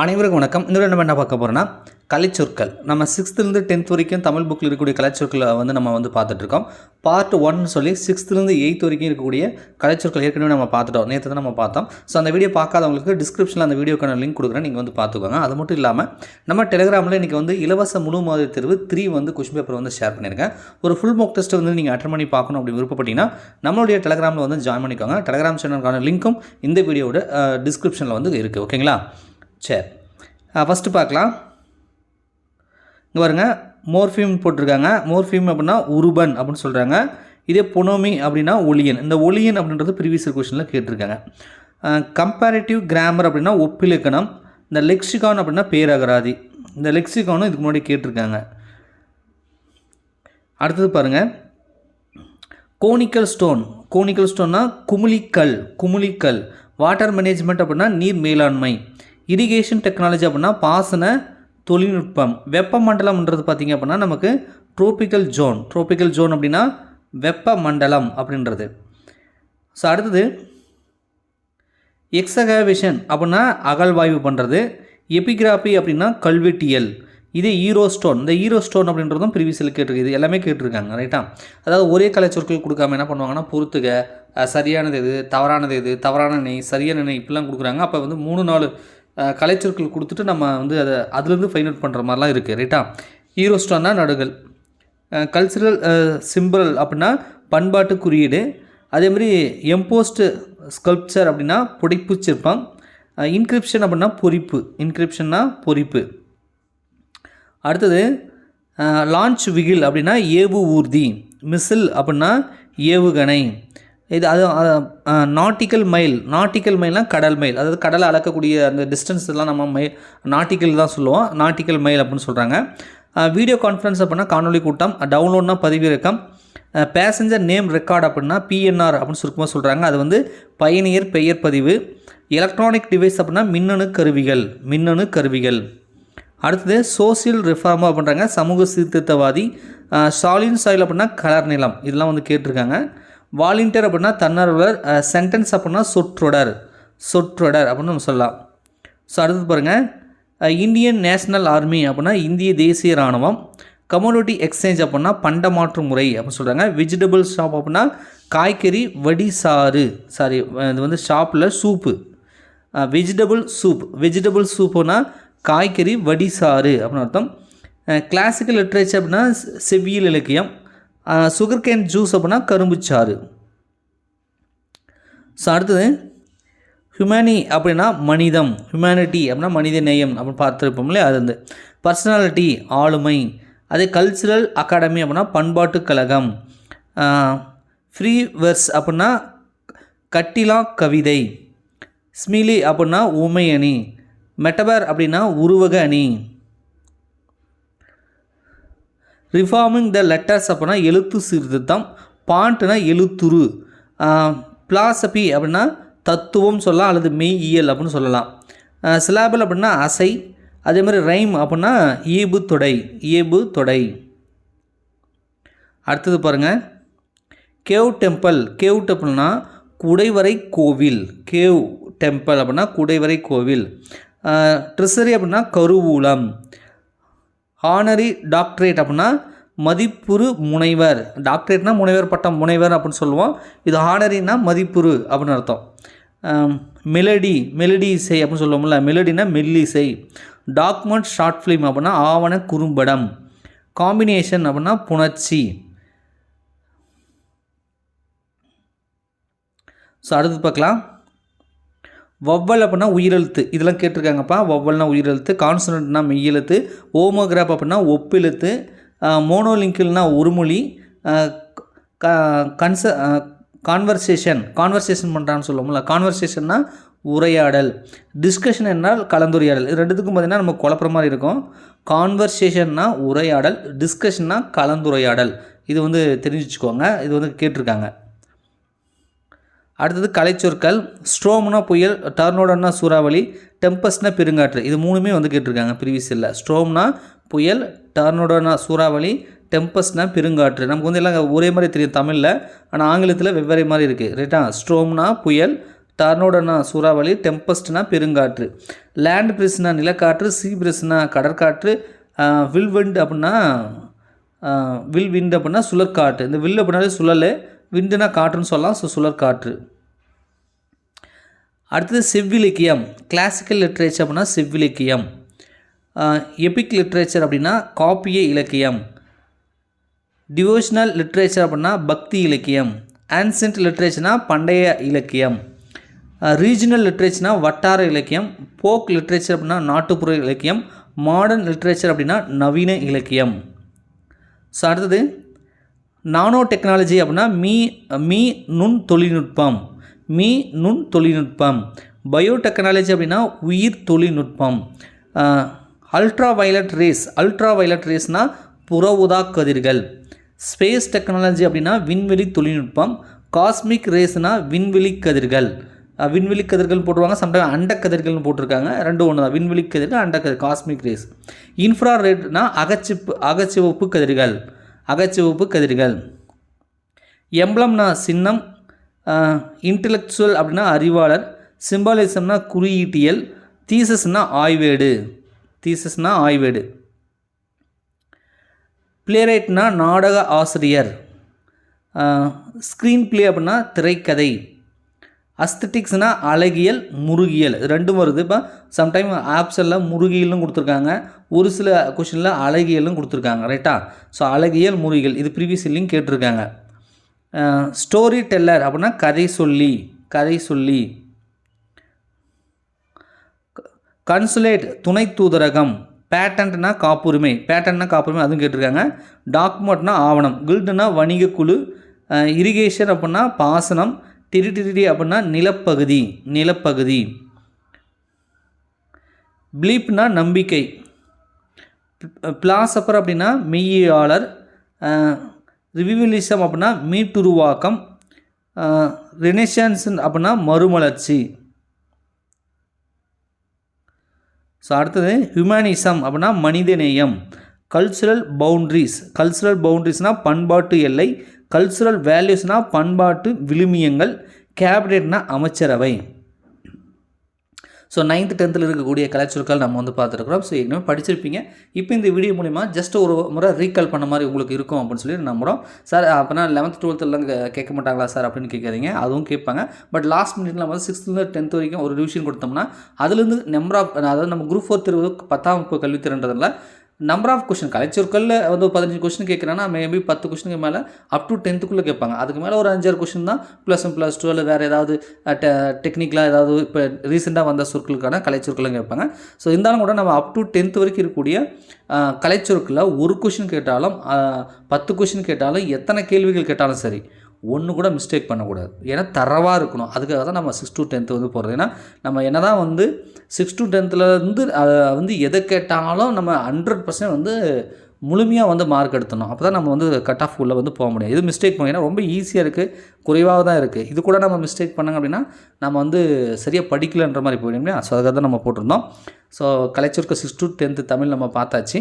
அனைவருக்கும் வணக்கம். இந்த நம்ம என்ன பார்க்க போகிறோம்னா கலைச்சொற்கள். நம்ம சிக்ஸ்த்துலேருந்து டென்த் வரைக்கும் தமிழ் புக்கில் இருக்கக்கூடிய கலைச்சொற்களை வந்து நம்ம வந்து பார்த்துட்ருக்கோம் பார்ட் ஒன் சொல்லி சிக்ஸ்த்துலேருந்து எயித் வரைக்கும் இருக்கக்கூடிய கலைச்சொற்கள் ஏற்கனவே நம்ம பார்த்துட்டோம். நேற்று தான் நம்ம பார்த்தோம். ஸோ அந்த வீடியோ பார்க்காதவங்களுக்கு டிஸ்கிரிப்ஷனில் அந்த வீடியோக்கான லிங்க் கொடுக்குறேன். நீங்கள் வந்து பார்த்துக்கோங்க. அது மட்டும் இல்லாமல் நம்ம டெலிகிராமில் இன்றைக்கி வந்து இலவச முழு மாதிரி தேர்வு த்ரீ வந்து கொஷின் பேப்பர் வந்து ஷேர் பண்ணியிருக்கேன். ஒரு ஃபுல் மோக் டெஸ்ட் வந்து நீங்கள் அட்டன் பண்ணி பார்க்கணும் அப்படி விருப்பப்பட்டீங்கன்னா நம்மளுடைய டெலிகிராமில் வந்து ஜாயின் பண்ணிக்கோங்க. டெலிகிராம் சேனலுக்கான லிங்க்கும் இந்த வீடியோவோட டிஸ்கிரிப்ஷனில் வந்து இருக்குது ஓகேங்களா சரி. ஃபஸ்ட்டு பார்க்கலாம். இங்கே பாருங்கள் மோர்ஃபியூம் போட்டிருக்காங்க. மோர்ஃபியம் அப்படின்னா உருபன் அப்படின்னு சொல்கிறாங்க இதே பொனோமி அப்படின்னா ஒளியன் இந்த ஒளியன் அப்படின்றது ப்ரீவியஸ் கொஷனில் கேட்டிருக்காங்க. கம்பேரிட்டிவ் கிராமர் அப்படின்னா ஒப்பிலக்கணம். இந்த லெக்ஸிகான் அப்படின்னா பேரகராதி. இந்த லெக்ஸிகானும் இதுக்கு முன்னாடி கேட்டிருக்காங்க. அடுத்தது பாருங்கள் கோனிக்கல் ஸ்டோன் கோனிக்கல் ஸ்டோன்னா குமுளிக்கல் குமுளிக்கல் வாட்டர் மேனேஜ்மெண்ட் அப்படின்னா நீர் மேலாண்மை. இரிகேஷன் டெக்னாலஜி அப்படின்னா பாசன தொழில்நுட்பம். வெப்பமண்டலம்ன்றது பார்த்திங்க அப்படின்னா நமக்கு ட்ரோபிக்கல் ஜோன் ட்ரோபிக்கல் ஜோன் அப்படின்னா வெப்ப மண்டலம் அப்படின்றது. ஸோ அடுத்தது எக்ஸகவேஷன் அப்படின்னா அகழ்வாய்வு பண்ணுறது எபிகிராஃபி அப்படின்னா கல்வெட்டியல். இது ஈரோ ஸ்டோன் இந்த ஈரோ ஸ்டோன் அப்படின்றதும் ப்ரீவியஸில் கேட்டிருக்கு. இது எல்லாமே கேட்டிருக்காங்க ரைட்டா அதாவது ஒரே கலைச்சொற்கள் கொடுக்காம என்ன பண்ணுவாங்கன்னா பொறுத்துக சரியானது எது தவறானது எது தவறான நெய் சரியான நெய் இப்படிலாம் கொடுக்குறாங்க. அப்போ வந்து மூணு நாலு கலைச்சொற்கள் கொடுத்துட்டு நம்ம வந்து அதை அதுலேருந்து ஃபைண்ட் அவுட் பண்ணுற மாதிரிலாம் இருக்குது ரைட்டா ஈரோ நடுகள். கல்ச்சுரல் சிம்பிள் அப்படின்னா பண்பாட்டு குறியீடு. அதே மாதிரி ஸ்கல்ப்சர் அப்படின்னா புடைப்பு சிற்பம். இன்கிரிப்ஷன் அப்படின்னா பொறிப்பு. இன்கிரிப்ஷன்னா பொறிப்பு. அடுத்தது லான்ச் விகில் அப்படின்னா ஏவு ஊர்தி மிசில் அப்படின்னா ஏவுகணை. இது அது நாட்டிக்கல் மைல் நாட்டிக்கல் மைல்னால் கடல் மைல் அதாவது கடலை அளக்கக்கூடிய அந்த டிஸ்டன்ஸ் எல்லாம் நம்ம மை நாட்டிக்கல் தான் சொல்லுவோம். நாட்டிக்கல் மைல் அப்படின்னு சொல்கிறாங்க வீடியோ கான்ஃபரன்ஸ் அப்படின்னா காணொலி கூட்டம். டவுன்லோட்னா பதிவிறக்கம். பேசஞ்சர் நேம் ரெக்கார்ட் அப்படின்னா பிஎன்ஆர் அப்படின்னு சுருக்கமாக சொல்கிறாங்க அது வந்து பயணியர் பெயர் பதிவு. எலக்ட்ரானிக் டிவைஸ் அப்படின்னா மின்னணு கருவிகள். மின்னணு கருவிகள். அடுத்தது சோசியல் ரிஃபார்மா பண்ணுறாங்க சமூக சீர்திருத்தவாதி. ஸ்டாலின் சாயில் அப்படின்னா கலர் நிலம். இதெல்லாம் வந்து கேட்டிருக்காங்க. வாலண்டியர் அப்படின்னா தன்னார்வலர் சென்டென்ஸ் அப்படின்னா சொற்றொடர் சொற்றொடர் அப்படின்னு நம்ம சொல்லலாம். ஸோ அடுத்தது பாருங்கள் இந்தியன் நேஷ்னல் ஆர்மி அப்படின்னா இந்திய தேசிய இராணுவம். கமோடிட்டி எக்ஸ்சேஞ்ச் அப்படின்னா பண்டமாற்று முறை அப்படின்னு சொல்கிறாங்க வெஜிடபிள் ஷாப் அப்படின்னா காய்கறி வடிசாறு சாரி இது வந்து ஷாப்பில் சூப்பு. வெஜிடபிள் சூப் வெஜிடபிள் சூப்புனா காய்கறி வடிசாறு அப்படின்னு அர்த்தம். கிளாசிக்கல் லிட்ரேச்சர் அப்படின்னா செவ்வியல் இலக்கியம். சுகர் கேன் ஜூஸ் அப்படின்னா கரும்புச்சாறு ஸோ அடுத்தது ஹியூமனி அப்படின்னா மனிதம். ஹியூமனிட்டி அப்படின்னா மனித நேயம் அப்படின்னு பார்த்துருப்போம் இல்லையா? அது வந்து பர்சனாலிட்டி ஆளுமை. அதே கல்ச்சுரல் அகாடமி அப்படின்னா பண்பாட்டுக் கழகம். ஃப்ரீ வெர்ஸ் அப்படின்னா கட்டிலா கவிதை. ஸ்மிலி அப்படின்னா உமை அணி மெட்டபர் அப்படின்னா உருவக அணி. ரிஃபார்மிங் த லெட்டர்ஸ் அப்படின்னா எழுத்து சீர்திருத்தம் பாண்ட்னா எழுத்துரு பிலாசபி அப்படின்னா தத்துவம் சொல்லலாம் அல்லது மெய் இயல் அப்படின்னு சொல்லலாம். சிலாபல் அப்படின்னா அசை அதே மாதிரி ரைம் அப்படின்னா ஈபு தொடை ஈபு தொடை. அடுத்தது பாருங்கள் கேவ் டெம்பிள் கேவ் டெம்பிள்னா குடைவரை கோவில் கேவ் டெம்பிள் அப்படின்னா குடைவரை கோவில். ட்ரெஸ்ஸரி அப்படின்னா கருவூலம் ஹானரி டாக்டரேட் அப்படின்னா மதிப்புரு முனைவர். டாக்டரேட்னா முனைவர் பட்டம் முனைவர் அப்படின்னு சொல்லுவோம். இது ஹானரினா மதிப்புரு அப்படின்னு அர்த்தம். மெலடி மெலடி இசை அப்படின்னு சொல்லுவோம்ல மெலடினா மெல்லிசை டாக்குமெண்ட் ஷார்ட் ஃபிலிம் அப்படின்னா ஆவண குறும்படம். காம்பினேஷன் அப்படின்னா புணர்ச்சி. ஸோ அடுத்து பார்க்கலாம். வவ்வல் அப்படின்னா உயிரெழுத்து. இதெல்லாம் கேட்டிருக்காங்கப்பா. வவ்வல்னா உயிரெழுத்து கான்சனட்னா மெய்யெழுத்து ஓமோகிராப் அப்படின்னா ஒப்பெழுத்து மோனோலிங்கிள்னா ஒருமொழி கன்ச கான்வர்சேஷன் கான்வர்சேஷன் பண்ணுறான்னு சொல்லுவோம்ல. கான்வர்சேஷன்னா உரையாடல். டிஸ்கஷன் என்றால் கலந்துரையாடல். இது ரெண்டுத்துக்கும் பார்த்தீங்கன்னா நம்ம குழப்புற மாதிரி இருக்கும். கான்வர்சேஷன்னா உரையாடல் டிஸ்கஷன்னா கலந்துரையாடல். இது வந்து தெரிஞ்சு வச்சுக்கோங்க இது வந்து கேட்டிருக்காங்க. அடுத்தது கலைச்சொற்கள் ஸ்ட்ரோம்னா புயல் டர்னோடன்னா சூறாவளி டெம்பஸ்னா பெருங்காற்று. இது மூணுமே வந்து கேட்டிருக்காங்க ப்ரீவியஸில் ஸ்ட்ரோம்னா புயல் டர்னோடனா சூறாவளி டெம்பஸ்னா பெருங்காற்று. நமக்கு வந்து எல்லாம் ஒரே மாதிரி தெரியும் தமிழில். ஆனால் ஆங்கிலத்தில் வெவ்வேறு மாதிரி இருக்குது ரைட்டா ஸ்ட்ரோம்னா புயல் டர்னோடனா சூறாவளி டெம்பஸ்ட்னா பெருங்காற்று. லேண்ட் பிரிஸ்னா நிலக்காற்று சீ பிரிஸ்னா கடற்காற்று. வில் விண்ட் அப்படின்னா வில் விண்ட் அப்படின்னா சுழற்காற்று. இந்த வில் அப்படின்னாலே சுழல். விண்டுனா காற்றுன்னு சொல்லலாம் ஸோ சுழற்காற்று அடுத்தது செவ்விலக்கியம். கிளாசிக்கல் லிட்ரேச்சர் அப்படின்னா செவ்விலக்கியம். எபிக் லிட்ரேச்சர் அப்படின்னா காப்பிய இலக்கியம். டிவோஷனல் லிட்ரேச்சர் அப்படின்னா பக்தி இலக்கியம். ஆன்சென்ட் லிட்ரேச்சர்னா பண்டைய இலக்கியம். ரீஜனல் லிட்ரேச்சர்னா வட்டார இலக்கியம். போக் லிட்ரேச்சர் அப்படின்னா நாட்டுப்புற இலக்கியம். மாடர்ன் லிட்ரேச்சர் அப்படின்னா நவீன இலக்கியம். ஸோ அடுத்தது நானோ டெக்னாலஜி அப்படின்னா மீ மீ நுண் தொழில்நுட்பம். மீ நுண் தொழில்நுட்பம். பயோடெக்னாலஜி அப்படின்னா உயிர் தொழில்நுட்பம். Ultra violet rays. Ultra violet ரேஸ்னால் புற உதா கதிர்கள். ஸ்பேஸ் டெக்னாலஜி அப்படின்னா விண்வெளி தொழில்நுட்பம். காஸ்மிக் ரேஸ்னால் விண்வெளி கதிர்கள். விண்வெளி கதிர்கள் போட்டுருவாங்க. சம்டைம் அண்ட கதிர்கள்னு போட்டிருக்காங்க. ரெண்டும் ஒன்று தான் விண்வெளி கதிர்கள் அண்ட கதிர் காஸ்மிக் ரேஸ். இன்ஃப்ரா ரெட்னா அகச்சிப்பு அகச்சிவப்பு கதிர்கள். அகச்சிவப்பு கதிர்கள். எம்ப்ளம்னா சின்னம் இன்டலெக்சுவல் அப்படின்னா அறிவாளர் சிம்பாலிசம்னா குறியீட்டியல் தீசஸ்னா ஆய்வேடு. தீசஸ்னா ஆய்வேடு. பிளேரைட்னா நாடக ஆசிரியர். ஸ்க்ரீன் பிளே அப்படின்னா திரைக்கதை. அஸ்தட்டிக்ஸ்னால் அழகியல் முருகியல். இது ரெண்டும் வருது. இப்போ சம்டைம் ஆப்ஸ் எல்லாம் முருகியலும் கொடுத்துருக்காங்க. ஒரு சில கொஷினில் அழகியலும் கொடுத்துருக்காங்க. ரைட்டா ஸோ அழகியல் முருகியல். இது ப்ரீவியஸ் கேட்டிருக்காங்க. ஸ்டோரி டெல்லர் அப்படின்னா கதை சொல்லி கதை சொல்லி. கன்சுலேட் துணை தூதரகம். பேட்டன்ட்னா காப்புரிமை. பேட்டன்ட்னா காப்புரிமை அதுவும் கேட்டிருக்காங்க. டாக்குமெண்ட்னா ஆவணம். கில்டுனா வணிக குழு. இரிகேஷன் அப்படின்னா பாசனம். டிரிட்டிரிட்டி அப்படின்னா நிலப்பகுதி நிலப்பகுதி. பிலீப்னா நம்பிக்கை. பிளாசப்பர் அப்படின்னா மெய்யாளர் ரிவிவலிசம் அப்படின்னா மீட்டுருவாக்கம். ரினேஷன்ஸ் அப்படின்னா மறுமலர்ச்சி. ஸோ அடுத்தது ஹியூமனிசம் அப்படின்னா மனிதநேயம். Cultural boundaries. கல்ச்சுரல் பவுண்ட்ரிஸ்னால் பண்பாட்டு எல்லை. கல்ச்சுரல் வேல்யூஸ்னால் பண்பாட்டு விழுமியங்கள் கேபினெட்னா அமைச்சரவை. ஸோ நைன்த்து டென்த்தில் இருக்கக்கூடிய கலாச்சொற்கள் நம்ம வந்து பார்த்துருக்குறோம். ஸோ ஏற்கனவே படிச்சிருப்பீங்க. இப்போ இந்த வீடியோ மூலிமா ஜஸ்ட் ஒரு முறை ரீகால் பண்ண மாதிரி உங்களுக்கு இருக்கும் அப்படின்னு சொல்லி நம்புகிறோம் சார் அப்போனா லெவன்த் டுவெல்த்துலாம் கேட்க மாட்டாங்களா சார் அப்படின்னு கேட்காதீங்க. அதுவும் கேட்பாங்க. பட் லாஸ்ட் மினிட்ல வந்து சிக்ஸ்த்துலேருந்து டென்த் வரைக்கும் ஒரு ரிவிஷன் கொடுத்தோம்னா அதுலேருந்து நம்பர் ஆஃப் அதாவது நம்ம குரூப் ஃபோர் தேர்வு பத்தாம் வகுப்பு கல்வித்திறன்றதுல நம்பர் ஆஃப் கொஷின் கலைச்சொற்களில் வந்து ஒரு பதினஞ்சு கொஷின் கேட்குறேன்னா மேபி பத்து கொஷினுக்கு மேலே அப் டு டென்த்துக்குள்ளே கேட்பாங்க. அதுக்கு மேலே ஒரு அஞ்சாறு கொஷின் தான் ப்ளஸ் ஒன் ப்ளஸ் டூ இல்லை வேறு ஏதாவது டெக்னிக்கலாக ஏதாவது இப்போ ரீசெண்டாக வந்த சொற்களுக்கான கலைச்சொற்களும் கேட்பாங்க. ஸோ இருந்தாலும் கூட நம்ம அப் டு டென்த் வரைக்கும் இருக்கக்கூடிய கலைச்சொற்களில் ஒரு கொஷின் கேட்டாலும் பத்து கொஷின் கேட்டாலும் எத்தனை கேள்விகள் கேட்டாலும் சரி ஒன்று கூட மிஸ்டேக் பண்ணக்கூடாது. ஏன்னா தரவாக இருக்கணும். அதுக்காக தான் நம்ம சிக்ஸ் டு டென்த்து வந்து போகிறது ஏன்னா நம்ம என்ன தான் வந்து சிக்ஸ் டு டென்த்துலேருந்து வந்து எதை கேட்டாலும் நம்ம ஹண்ட்ரட் பர்சன்ட் வந்து முழுமையாக வந்து மார்க் எடுத்தணும் அப்போ தான் நம்ம வந்து கட் ஆஃப் உள்ளே வந்து போக முடியும். இது மிஸ்டேக் பண்ணோம் ரொம்ப ஈஸியாக இருக்குது குறைவாக தான் இருக்குது இது கூட நம்ம மிஸ்டேக் பண்ணாங்க அப்படின்னா நம்ம வந்து சரியாக படிக்கலைன்ற மாதிரி போயிடும் இல்லையா? ஸோ அதுக்காக தான் நம்ம போட்டிருந்தோம். ஸோ கலைச்சொற்க சிக்ஸ் டு டென்த்து தமிழ் நம்ம பார்த்தாச்சு.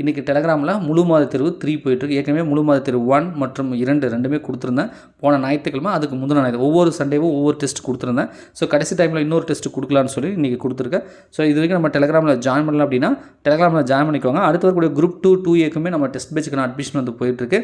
இன்றைக்கி டெலகிராமில் முழு மாத தேர்வு த்ரீ போயிட்டுருக்கு. ஏற்கனவே முழு மாத தேர்வு ஒன் மற்றும் இரண்டு ரெண்டுமே கொடுத்துருந்தேன். போன ஞாயிற்றுக்கிழமை அதுக்கு முந்தின ஞாயிற்று ஒவ்வொரு சண்டேவும் ஒவ்வொரு டெஸ்ட் கொடுத்துருந்தேன். ஸோ கடைசி டைமில் இன்னொரு டெஸ்ட் கொடுக்கலான்னு சொல்லி இன்றைக்கி கொடுத்துருக்கேன். ஸோ இது வரைக்கும் நம்ம டெலகிராமில் ஜாயின் பண்ணலாம் அப்படின்னா டெலகிராமில் ஜாயின் பண்ணிக்கோங்க. அடுத்து வரக்கூடிய குரூப் டூ டூ ஏக்குமே நம்ம டெஸ்ட் பேச்சுக்கான அட்மிஷன் வந்து போயிட்டுருக்கு.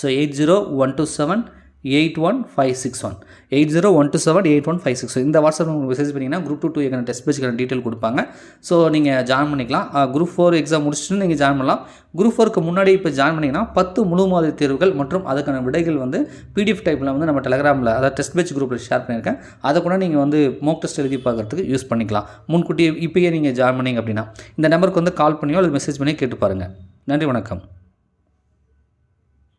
So eight zero one two seven eight one five six one eight zero one two seven eight one five six இந்த வாட்ஸ்அப் உங்களுக்கு மெசேஜ் பண்ணிங்கன்னா குரூப் டூ டூ எக்கான டெஸ்ட் பேச்சுக்கான detail கொடுப்பாங்க. So நீங்கள் ஜாயின் பண்ணிக்கலாம். குரூப் ஃபோர் எக்ஸாம் முடிச்சுட்டு நீங்கள் ஜாயின் பண்ணலாம். குரூப் ஃபோருக்கு முன்னாடி இப்போ ஜாயின் பண்ணிங்கன்னா பத்து முழு மாதிரி தேர்வுகள் மற்றும் அதுக்கான விடைகள் வந்து பிடிஎஃப் டைப்பில் வந்து நம்ம டெலகிராமில் அதாவது டெஸ்ட் பேட்ச் குரூப்பில் ஷேர் பண்ணியிருக்கேன். அதை கூட நீங்கள் வந்து மோக் டெஸ்ட் எழுதி பார்க்குறதுக்கு யூஸ் பண்ணிக்கலாம். முன்கூட்டியே இப்போயே நீங்கள் ஜாயின் பண்ணீங்க அப்படின்னா இந்த நம்பருக்கு வந்து கால் பண்ணியோ அல்லது மெசேஜ் பண்ணியோ கேட்டு பாருங்கள் நன்றி வணக்கம்.